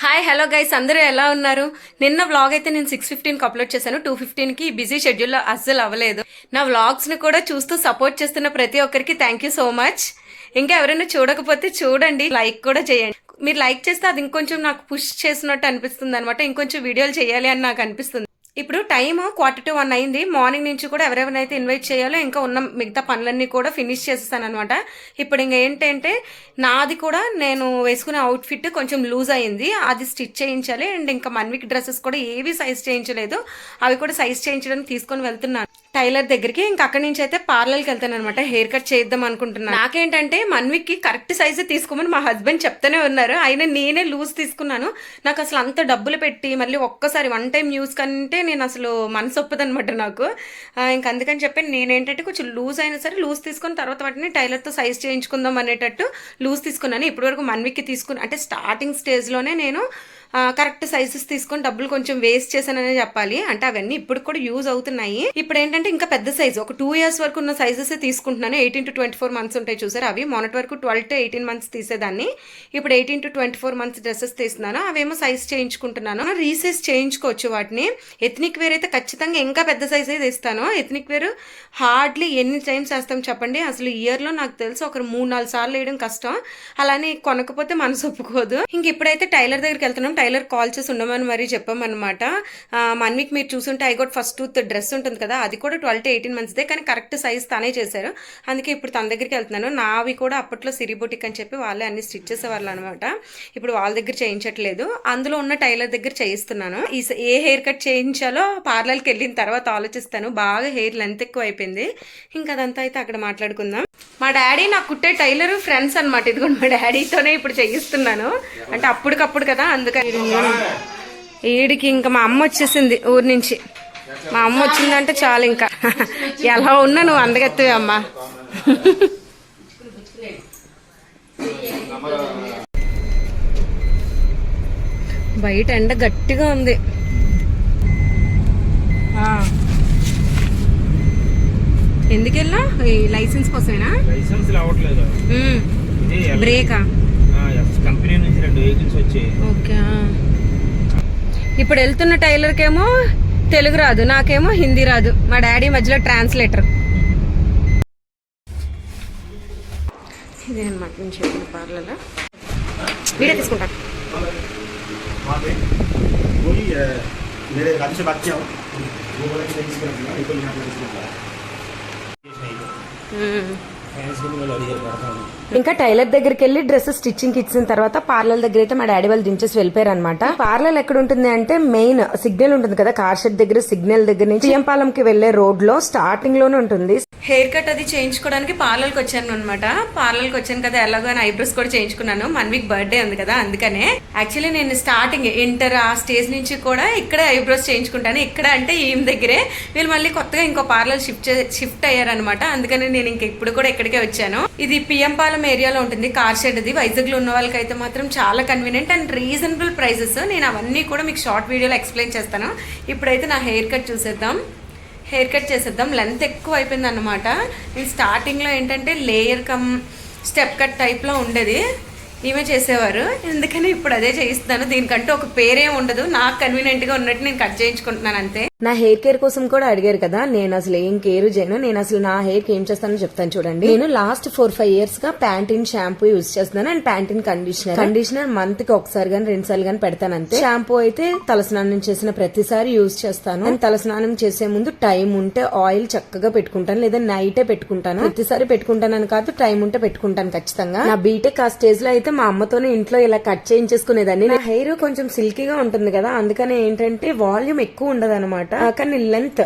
Hi hello guys అందరూ ఎలా ఉన్నారు? నిన్న వ్లాగ్ అయితే నేను సిక్స్ ఫిఫ్టీన్కి అప్లోడ్ చేశాను. టూ ఫిఫ్టీన్కి బిజీ షెడ్యూల్లో అస్సలు అవ్వలేదు. నా వ్లాగ్స్ని కూడా చూస్తూ సపోర్ట్ చేస్తున్న ప్రతి ఒక్కరికి థ్యాంక్ యూ సో మచ్ ఇంకా ఎవరైనా చూడకపోతే చూడండి లైక్ కూడా చేయండి. మీరు లైక్ చేస్తే అది ఇంకొంచెం నాకు పుష్ చేసినట్టు అనిపిస్తుంది అనమాట ఇంకొంచెం వీడియోలు చేయాలి అని నాకు అనిపిస్తుంది. ఇప్పుడు టైం క్వార్టర్ టు వన్ అయింది. మార్నింగ్ నుంచి కూడా ఎవరెవరినైతే ఇన్వైట్ చేయాలో ఇంకా ఉన్న మిగతా పనులన్నీ కూడా ఫినిష్ చేసేసాను అనమాట ఇప్పుడు ఇంకా ఏంటంటే నాది కూడా నేను వేసుకునే అవుట్ఫిట్ కొంచెం లూజ్ అయింది. అది స్టిచ్ చేయించాలి. అండ్ ఇంకా వన్ వీక్ డ్రెస్సెస్ కూడా ఏవి సైజ్ చేయించలేదు. అవి కూడా సైజ్ చేయించడానికి తీసుకొని వెళ్తున్నాను. టైలర్ దగ్గరికి ఇంకా అక్కడి నుంచి అయితే పార్లర్కి వెళ్తాను అనమాట హెయిర్ కట్ చేద్దాం అనుకుంటున్నాను. నాకేంటంటే వన్ వీక్ కరెక్ట్ సైజే తీసుకోమని మా హస్బెండ్ చెప్తూనే ఉన్నారు. అయినా నేనే లూజ్ తీసుకున్నాను. నాకు అసలు అంత డబ్బులు పెట్టి మళ్ళీ ఒక్కసారి వన్ టైం యూస్ కంటే నేను అసలు మనసు ఒప్పదనమాట నాకు. ఇంకా అందుకని చెప్పి నేనేంటంటే కొంచెం లూజ్ అయినా సరే లూజ్ తీసుకొని తర్వాత వాటిని టైలర్తో సైజ్ చేయించుకుందాం అనేటట్టు లూజ్ తీసుకున్నాను. ఇప్పటివరకు వన్ వీక్కి తీసుకుని అంటే స్టార్టింగ్ స్టేజ్లోనే నేను కరెక్ట్ సైజెస్ తీసుకొని డబ్బులు కొంచెం వేస్ట్ చేశాననే చెప్పాలి. అంటే అవన్నీ ఇప్పుడు కూడా యూజ్ అవుతున్నాయి. ఇప్పుడు ఏంటంటే ఇంకా పెద్ద సైజు ఒక టూ ఇయర్స్ వరకు ఉన్న సైజెస్ తీసుకుంటున్నాను. Eighteen to twenty four months ఉంటాయి చూసారు అవి. మొన్నటి వరకు ట్వెల్వ్ టు ఎయిటీన్ మంత్స్ తీసేదాన్ని. ఇప్పుడు eighteen to twenty four months dresses తీస్తున్నాను. అవేమో సైజ్ చేయించుకుంటున్నాను. రీసైజ్ చేయించుకోవచ్చు వాటిని. ఎథ్నిక్ వేర్ అయితే ఖచ్చితంగా ఇంకా పెద్ద సైజ్ అయితే ఇస్తాను ఎథ్నిక్ వేర్ హార్డ్లీ ఎన్ని టైమ్స్ వేస్తాం చెప్పండి. అసలు ఇయర్లో నాకు తెలుసు ఒక మూడు నాలుగు సార్లు వేయడం కష్టం. అలానే కొనకపోతే మనసు ఒప్పుకోదు. ఇంక ఇప్పుడైతే టైలర్ దగ్గరికి వెళ్తున్నాం. టైలర్ కాల్ చేసి ఉండమని మరీ చెప్పామన్నమాట. మన్విక్ మీరు చూసుంటే I got first tooth dress ఉంటుంది కదా అది కూడా ట్వెల్వ్ టు ఎయిటీన్ మంత్స్దే కానీ కరెక్ట్ సైజ్ తానే చేశారు. అందుకే ఇప్పుడు తన దగ్గరికి వెళ్తున్నాను. నావి కూడా అప్పట్లో సిరి బొటిక్ అని చెప్పి వాళ్ళే అన్ని స్టిచ్ చేసేవాళ్ళు అనమాట ఇప్పుడు వాళ్ళ దగ్గర చేయించట్లేదు. అందులో ఉన్న టైలర్ దగ్గర చేయిస్తున్నాను. ఈ ఏ హెయిర్ కట్ చేయించాలో పార్లర్కి వెళ్ళిన తర్వాత ఆలోచిస్తాను. బాగా హెయిర్ లెంత్ ఎక్కువ అయిపోయింది ఇంకా అదంతా అయితే అక్కడ మాట్లాడుకుందాం. మా డాడీ నాకు కుట్టే టైలర్ ఫ్రెండ్స్ అనమాట ఇదిగోండి మా డాడీతోనే ఇప్పుడు చేయిస్తున్నాను. అంటే అప్పటికప్పుడు కదా అందుకని ఈడికి ఇంకా మా అమ్మ వచ్చేసింది ఊరి నుంచి. మా అమ్మ వచ్చిందంటే చాలు ఇంకా. ఎలా ఉన్నా నువ్వు అందగెత్తవే అమ్మా. బయట ఎండ గట్టిగా ఉంది. ఎందుకెళ్ళా? ఈ లైసెన్స్ కోసమేనా? లైసెన్స్ బ్రేకా? కంపెనీ నుంచి రెండు వెహికల్స్ వచ్చాయి. ఓకే. ఇప్పుడు వెళ్తున్న టైలర్కేమో తెలుగు రాదు నాకేమో హిందీ రాదు. మా డాడీ మధ్యలో ట్రాన్స్లేటర్. ఇదే అనమాట నేను చెప్పిన పార్లర్ వీడియో తీసుకుంటా. वही ఇంకా టైలర్ దగ్గరికి వెళ్ళి డ్రెస్ స్టిచ్చింగ్ ఇచ్చిన తర్వాత పార్లర్ దగ్గర అయితే మా డాడీ వాళ్ళు దించేసి వెళ్ళిపోయారు అనమాట పార్లర్ ఎక్కడ ఉంటుంది అంటే మెయిన్ సిగ్నల్ ఉంటుంది కదా కార్ షెడ్ దగ్గర సిగ్నల్ దగ్గర నుంచి పాలంకి వెళ్ళే రోడ్లో స్టార్టింగ్లోనే ఉంటుంది. హెయిర్ కట్ అది చేయించుకోవడానికి పార్లర్కి వచ్చాను అనమాట పార్లర్కి వచ్చాను కదా ఎలాగో అని ఐబ్రోస్ కూడా చేయించుకున్నాను. వన్ వీక్ బర్త్డే ఉంది కదా అందుకనే. యాక్చువల్లీ నేను స్టార్టింగ్ ఇంటర్ ఆ స్టేజ్ నుంచి కూడా ఇక్కడే ఐబ్రోస్ చేయించుకుంటాను. ఇక్కడ అంటే ఈమె దగ్గరే. వీళ్ళు మళ్ళీ కొత్తగా ఇంకో పార్లర్ షిఫ్ట్ షిఫ్ట్ అయ్యారనమాట అందుకని నేను ఇంక ఇప్పుడు కూడా ఇక్కడికే వచ్చాను. ఇది పిఎంపాలెం ఏరియాలో ఉంటుంది కార్ షెడ్ ఇది. వైజాగ్లో ఉన్న వాళ్ళకైతే మాత్రం చాలా కన్వీనియంట్ అండ్ రీజనబుల్ ప్రైజెస్ నేను అవన్నీ కూడా మీకు షార్ట్ వీడియోలో ఎక్స్ప్లెయిన్ చేస్తాను. ఇప్పుడైతే నా హెయిర్ కట్ చూసేద్దాం. హెయిర్ కట్ చేసేద్దాం. లెంత్ ఎక్కువ అయిపోయింది అనమాట నేను స్టార్టింగ్లో ఏంటంటే లేయర్ కమ్ స్టెప్ కట్ టైప్లో ఉండేది. ఈమె చేసేవారు. ఎందుకని ఇప్పుడు అదే చేయిస్తున్నాను. దీనికంటే ఒక పేరేం ఉండదు. నాకు కన్వీనియంట్గా ఉన్నట్టు నేను కట్ చేయించుకుంటున్నాను అంతే. నా హెయిర్ కేర్ కోసం కూడా అడిగారు కదా నేను అసలు ఏం కేర్ చేయను నేను అసలు నా హెయిర్కి ఏం చేస్తానో చెప్తాను చూడండి. నేను లాస్ట్ ఫోర్ ఫైవ్ ఇయర్స్గా ప్యాంటీన్ షాంపూ యూస్ చేస్తున్నాను అండ్ ప్యాంటీన్ కండిషనర్ కండిషనర్ మంత్కి ఒకసారి గాని రెండు సార్లు గాని పెడతాను అంతే. షాంపూ అయితే తలస్నానం చేసిన ప్రతిసారి యూజ్ చేస్తాను. అండ్ తలస్నానం చేసే ముందు టైం ఉంటే ఆయిల్ చక్కగా పెట్టుకుంటాను లేదా నైటే పెట్టుకుంటాను. ప్రతిసారి పెట్టుకుంటానని కాదు టైం ఉంటే పెట్టుకుంటాను ఖచ్చితంగా. నా బీటెక్ ఆ స్టేజ్లో అయితే మా అమ్మతోనే ఇంట్లో ఇలా కట్ చేయించేసుకునేదాన్ని. నా హెయిర్ కొంచెం సిల్కీగా ఉంటుంది కదా అందుకని ఏంటంటే వాల్యూమ్ ఎక్కువ ఉండదు అనమాట కానీ లెంత్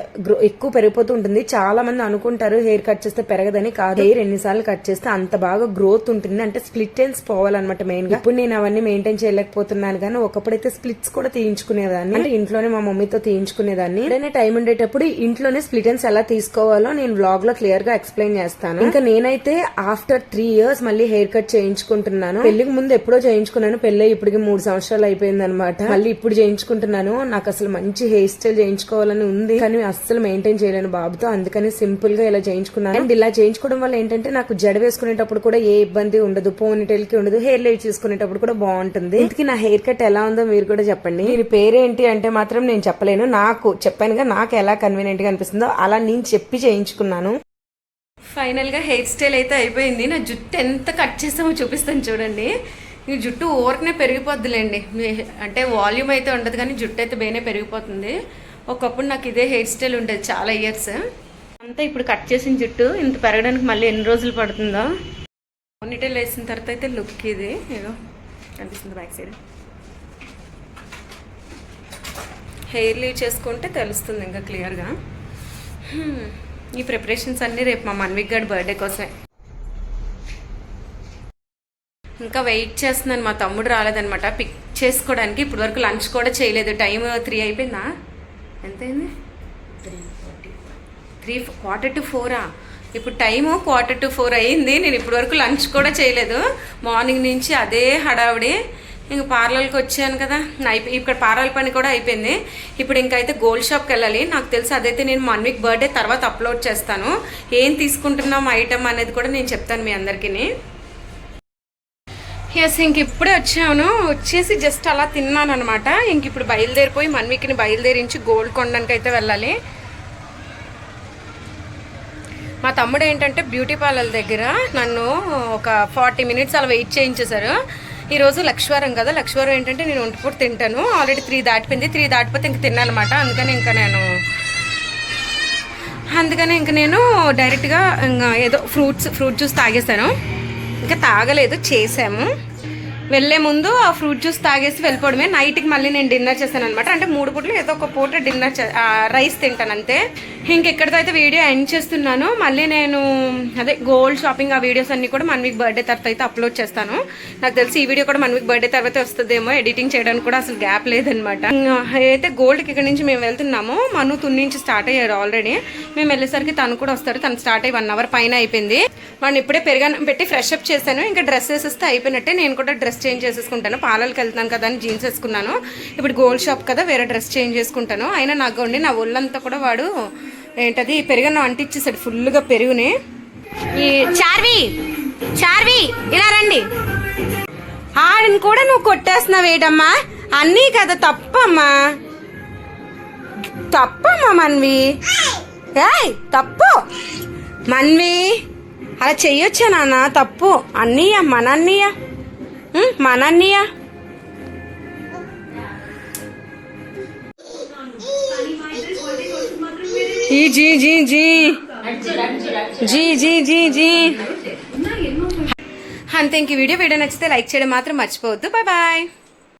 ఎక్కువ పెరిగిపోతూ ఉంటుంది. చాలా మంది అనుకుంటారు హెయిర్ కట్ చేస్తే పెరగదని. కాదు హెయిర్ ఎన్నిసార్లు కట్ చేస్తే అంత బాగా గ్రోత్ ఉంటుంది. అంటే స్ప్లిట్ ఎండ్స్ పోవాలన్నమాట మెయిన్గా. ఇప్పుడు నేను అవన్నీ మెయింటైన్ చేయలేకపోతున్నాను కానీ ఒకప్పుడైతే స్ప్లిట్స్ కూడా తీయించుకునేదాన్ని. అంటే ఇంట్లోనే మా మమ్మీతో తీయించుకునేదాన్ని. ఏదైనా టైం ఉండేటప్పుడు ఇంట్లోనే స్ప్లిట్ ఎండ్స్ ఎలా తీసుకోవాలో నేను బ్లాగ్లో క్లియర్గా ఎక్స్ప్లెయిన్ చేస్తాను. ఇంకా నేనైతే ఆఫ్టర్ త్రీ ఇయర్స్ మళ్ళీ హెయిర్ కట్ చేయించుకుంటున్నాను. పెళ్ళికి ముందు ఎప్పుడో చేయించుకున్నాను. పెళ్ళి ఇప్పటికి మూడు సంవత్సరాలు అయిపోయింది అనమాట మళ్ళీ ఇప్పుడు చేయించుకుంటున్నాను. నాకు అసలు మంచి హెయిర్ స్టైల్ చేయించుకున్నాను చేయించుకోవాలని ఉంది. కానీ అస్సలు మెయింటైన్ చేయలేను బాబుతో. అందుకని సింపుల్గా ఇలా చేయించుకున్నాను. అండ్ ఇలా చేయించుకోవడం వల్ల ఏంటంటే నాకు జడ వేసుకునేటప్పుడు కూడా ఏ ఇబ్బంది ఉండదు. పోనీటైల్కి ఉండదు. హెయిర్ లైవ్ చేసుకునేటప్పుడు కూడా బాగుంటుంది. ఇంతకీ నా హెయిర్ కట్ ఎలా ఉందో మీరు కూడా చెప్పండి. దీని పేరేంటి అంటే మాత్రం నేను చెప్పలేను. నాకు చెప్పానుగా నాకు ఎలా కన్వీనియంట్గా అనిపిస్తుందో అలా నేను చెప్పి చేయించుకున్నాను. ఫైనల్గా హెయిర్ స్టైల్ అయితే అయిపోయింది. నా జుట్టు ఎంత కట్ చేసామో చూపిస్తాను చూడండి. ఈ జుట్టు ఊరకనే పెరిగిపోద్దులేండి. అంటే వాల్యూమ్ అయితే ఉండదు కానీ జుట్టు అయితే బేనే పెరిగిపోతుంది. ఒకప్పుడు నాకు ఇదే హెయిర్ స్టైల్ ఉండేది చాలా ఇయర్స్ అంతా ఇప్పుడు కట్ చేసిన జుట్టు ఇంత పెరగడానికి మళ్ళీ ఎన్ని రోజులు పడుతుందో. పోనీటైల్ వేసిన తర్వాత అయితే లుక్ ఇది. ఏదో కనిపిస్తుంది బ్యాక్ సైడ్ హెయిర్ లీవ్ చేసుకుంటే తెలుస్తుంది ఇంకా క్లియర్గా hmm. ఈ ప్రిపరేషన్స్ అన్నీ రేపు మా మన్విక్ గడ్ బర్త్డే కోసమే. ఇంకా వెయిట్ చేస్తున్నాను. మా తమ్ముడు రాలేదనమాట పిక్ చేసుకోవడానికి ఇప్పటివరకు లంచ్ కూడా చేయలేదు. టైం త్రీ అయిపోయిందా? ఎంతైంది? త్రీ క్వార్టర్ టు ఫోరా ఇప్పుడు టైము క్వార్టర్ టు ఫోర్ అయ్యింది. నేను ఇప్పటి వరకు లంచ్ కూడా చేయలేదు. మార్నింగ్ నుంచి అదే హడావిడి. ఇంక పార్లర్కి వచ్చాను కదా. అయిపోయి ఇక్కడ పార్లర్ పని కూడా అయిపోయింది. ఇప్పుడు ఇంకైతే గోల్డ్ షాప్కి వెళ్ళాలి. నాకు తెలిసి అదైతే నేను వన్ వీక్ బర్త్డే తర్వాత అప్లోడ్ చేస్తాను. ఏం తీసుకుంటున్నాం ఐటమ్ అనేది కూడా నేను చెప్తాను మీ అందరికీ ఎస్ ఇంక ఇప్పుడే వచ్చాను. వచ్చేసి జస్ట్ అలా తిన్నాను అనమాట ఇంక ఇప్పుడు బయలుదేరిపోయి మన్విక్ని బయలుదేరించి గోల్డ్ కొనడానికి అయితే వెళ్ళాలి. మా తమ్ముడు ఏంటంటే బ్యూటీ పార్లర్ దగ్గర నన్ను ఒక ఫార్టీ మినిట్స్ అలా వెయిట్ చేయించేశారు. ఈరోజు లక్ష్వారం కదా లక్ష్వారం ఏంటంటే నేను ఒంటిపూట తింటాను. ఆల్రెడీ త్రీ దాటిపోయింది. త్రీ దాటిపోతే ఇంక తిన్నానమాట అందుకని ఇంకా నేను అందుకని ఇంక నేను డైరెక్ట్గా ఇంకా ఏదో ఫ్రూట్స్ ఫ్రూట్ జ్యూస్ తాగేశాను. ఇంకా తాగలేదు చేసాము వెళ్ళే ముందు ఆ ఫ్రూట్ జ్యూస్ తాగేసి వెళ్ళిపోవడమే. నైట్కి మళ్ళీ నేను డిన్నర్ చేశాను అనమాట అంటే మూడు పూటలు ఏదో ఒక పూట డిన్నర్ రైస్ తింటాను అంతే. ఇంకెక్కడితో అయితే వీడియో ఎండ్ చేస్తున్నాను. మళ్ళీ నేను అదే గోల్డ్ షాపింగ్ ఆ వీడియోస్ అన్నీ కూడా వన్ వీక్ బర్త్డే తర్వాత అయితే అప్లోడ్ చేస్తాను. నాకు తెలిసి ఈ వీడియో కూడా వన్ వీక్ బర్త్డే తర్వాత వస్తుందేమో. ఎడిటింగ్ చేయడానికి కూడా అసలు గ్యాప్ లేదనమాట అయితే గోల్డ్కి ఇక్కడ నుంచి మేము వెళ్తున్నాము. మను తుని నుంచి స్టార్ట్ అయ్యారు ఆల్రెడీ. మేము వెళ్ళేసరికి తను కూడా వస్తారు. తను స్టార్ట్ అయ్యి వన్ అవర్ పైన అయిపోయింది. వాడిని ఇప్పుడే పెరిగాను పెట్టి ఫ్రెష్ అప్ చేశాను. ఇంకా డ్రెస్ వేసేస్తే అయిపోయినట్టే నేను కూడా డ్రెస్ చేంజ్ చేసేసుకుంటాను. పాలలకి వెళ్తాను కదా అని జీన్స్ వేసుకున్నాను. ఇప్పుడు గోల్డ్ షాప్ కదా వేరే డ్రెస్ చేంజ్ చేసుకుంటాను. అయినా నాకు ఉండి నా ఒళ్ళంతా కూడా వాడు ఏంటది పెరుగన్నం అంటిచ్చేసాడు ఫుల్గా పెరుగుని. ఈ చార్వి చార్వి ఇలా రండి. ఆడిని కూడా నువ్వు కొట్టేస్తున్నావు ఏంటమ్మా? అన్నీ కదా తప్పమ్మా. తప్పమ్మా మన్వి. ఏయ్ తప్పు. మన్వి అలా చెయ్యొచ్చా నాన్న? తప్పు. అన్నయ్య మన అన్నయ్య ఉం, మన అన్నయ్య జీ జీ జీ. జీ జీ జీ జీ. అంతే ఇంక వీడియో వీడియో నచ్చితే లైక్ చేయడం మాత్రం మర్చిపోవద్దు. Bye bye.